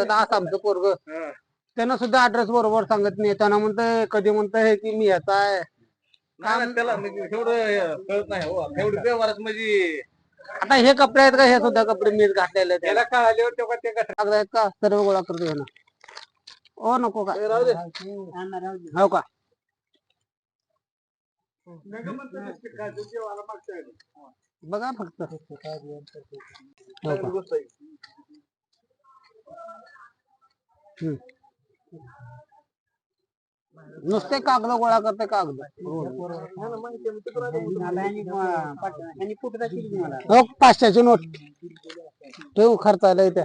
असं आमचं पोरग. त्यानं सुद्धा ऍड्रेस बरोबर सांगत नाही. त्यानं म्हणतंय कधी म्हणतंय हे की मी याचा आहे. नाही ना, त्याला म्हणजे एवढं हे कळत नाही हो. एवढं व्यवहारात म्हणजे आता हे कपडे आहेत का? हे सुद्धा कपडे मीच घातलेले आहेत. त्याला कळाल्यावर तेव्हा ते कसं कागद आहेत का? सर्व गोळा करतो ह्यानं ओ नको का? राहू दे. हो का? बघा फक्त. हो. नुसते कागद गोळा करते कागद. हो पाचशेची नोट. ठेवू खर्चायला येत्या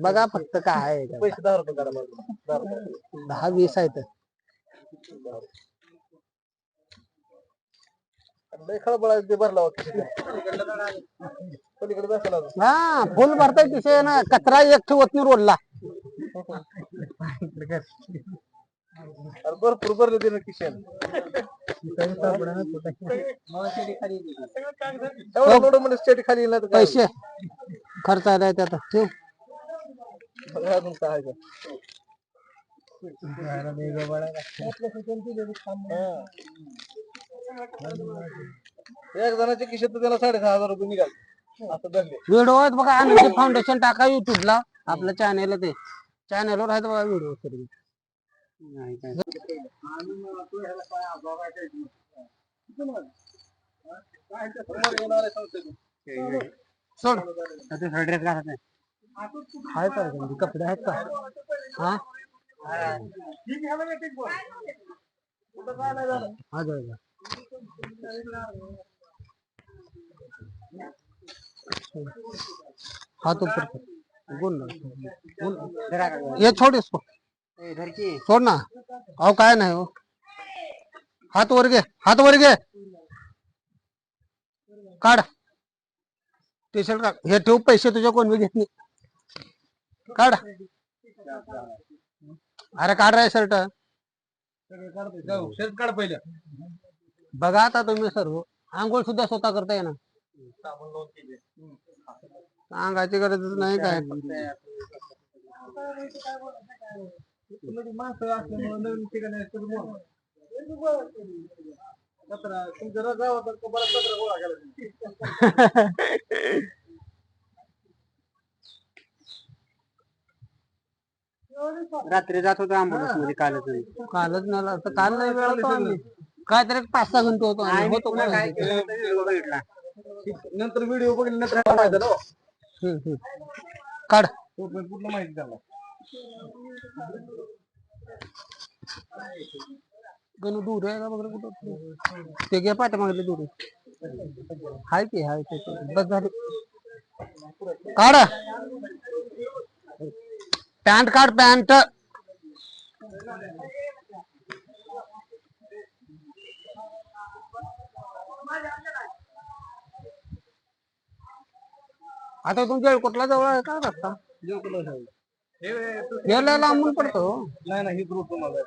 बघा फक्त काय आहे पैसे दहा वीस आहे तर खळबळ आहे ते भरला होता. हा फुल भरताय तिथे ना कचरा एक ठेवत नाही रोडला. भरपूर भरले ते ना खिशात एवढं लोड म्हणजे स्टेट खाली तर काय पैसे. खर्चायला येते आता ठेव? अजून काय आहे? हा. एक जणाच्या खिशात तर त्याला साडेसहा हजार रुपये निघाल. व्हिडिओ आहेत बघा आनंदी फाउंडेशन टाका युट्यूबला आपल्या चॅनेल ते. चॅनेलवर आहेत बघा व्हिडिओ सर्व सोड. ड्रेस घालत नाही आहे का कपडे आहेत का? हा? हा. हाथ ऊपर कर. गुण ना. गुण. ये छोड़ इसको। छोड़ ना। अहो काय नाही हो हात वर घे हात वर घे काढ। टी शर्ट का हे ठेव पैसे तुझ्या कोण बी घेत नाही काढ। अरे काढ रे शर्ट जाऊ शर्ट काढ पहिलं. बघा आता तुम्ही सर्व. आंघोळ सुद्धा स्वतः लावून केले. सांगायची गरजच नाही काय. म्हणजे. रात्री जात होतो आंबोलसमध्ये कालच कालच नाही तर काल नाही वेळ काहीतरी पाच सहा घंटे होतो का? नंतर व्हिडिओ बघितल्यानंतर ह्याला माहिती झालं, हो. हम्म, हम्म. काढ पूर्ण पूर्ण माहिती झालं गणू दूर आहे का बघ रे कुठं ते घे पाठ मागले दूर हाय की हाय ते ते. बस झाली काढ पॅन्ट काढ पॅन्ट आता तुमच्या कुठला जवळ आहे का रस्ता? हे तू- गेला लांबून पडतो. नाही नाही ही ग्रुप तुम्हाला.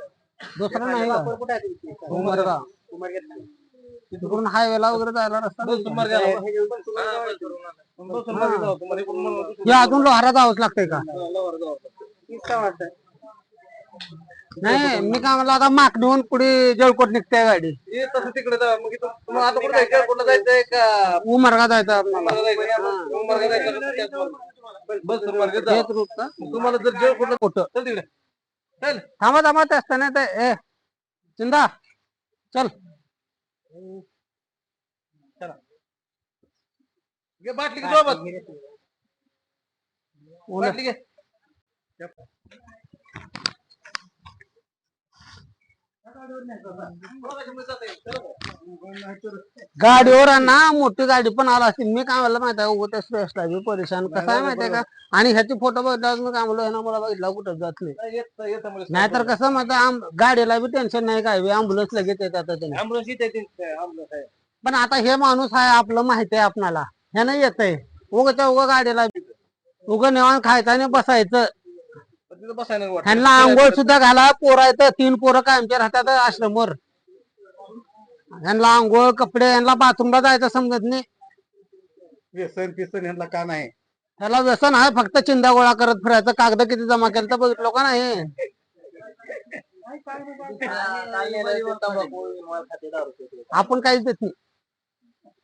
दुसरा नाही का? उमरगा. तिकडून हायवेला वगैरे जायला रस्ता हे अजून लोहारा जावंच लागतंय का. नाही मी काय म्हणलं आता माकडून पुढे जळकोट निघते गाडी. हे तसं तिकडे जा. मग इथं आता कुठं जायचं? कुठं जायचंय का? उमरगा जायचं आपल्याला मार्ग जायचं? मग मार्ग जायचं का? त्याच मार्ग? बसून मार्ग जा. हेच रूट का? मग तुम्हाला जर जेव कुठलं कुठं? चल तिकडे. चल. थांबा थांबा ते असताना ते ए चिंदा चल. घे बाटली घे सोबत बाटली घे. गाडीवर आहे ना मोठी गाडी पण आला असती मी काय म्हणलं माहिती आहे उगं त्या श्रेष्ठला बी परेशान कसं आहे माहितीये का? आणि ह्याची फोटो बघितल्यावर मी काय म्हणलो ना मला बघितला कुठं जात नाही. येत येत नाहीतर कसं माहिती आहे, गाडीला बी टेन्शन नाही काय अँब्युलन्स लगेच येतात आहे. पण आता हे माणूस आहे आपलं माहिती आहे आपणाला. ह्यानं येतंय. उगाच्या उगा गाडीला उगं निवांत खायचं आणि बसायचं. तिथं बसायला नाही वाटत. ह्यांना आंघोळ सुद्धा घाला पोरं येतं तीन पोरं कायमचे राहतात आश्रमवर ह्यांना आंघोळ कपडे ह्यांना बाथरूमला जायचं समजत नाही. व्यसन फिसन ह्यांना का नाही? त्याला व्यसन आहे फक्त चिंदा गोळा करत फिरायचं कागद किती जमा केलं तर बघितलं का नाही? आपण काहीच देत नाही.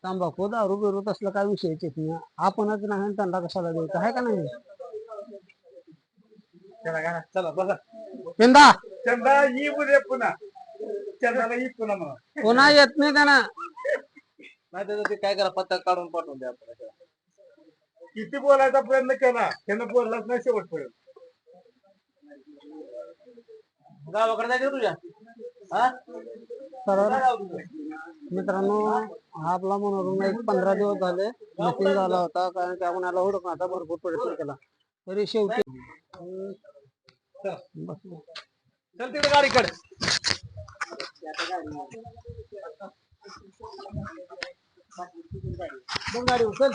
तंबाखू दारू बिरू तसलं काय विषयच येत नाही. आपणच नाही आणि त्यांना कशाला द्यायचं आहे का नाही? चला बघा चिंदा चंदा ही उद्या पुन्हा. चंदाला ही पुन्हा म्हणा. पुन्हा येत नाही त्यांना. नाही त्याचं ते काय करा पत्ता काढून पाठवून द्या आपल्याला. किती बोलायचा प्रयत्न केला त्यानं बोललाच नाही शेवटपर्यंत. गावाकडे जायचं तुझ्या? हा? तर मित्रांनो हा आपला मनोरंजन एक पंधरा दिवस झाले. मिसिंग झाला होता कारण की आपण याला ओळखण्याचा भरपूर प्रयत्न केला. तरी शेवटी बस. चल तिकडे गाडीकडे. बघ गाडी उचल.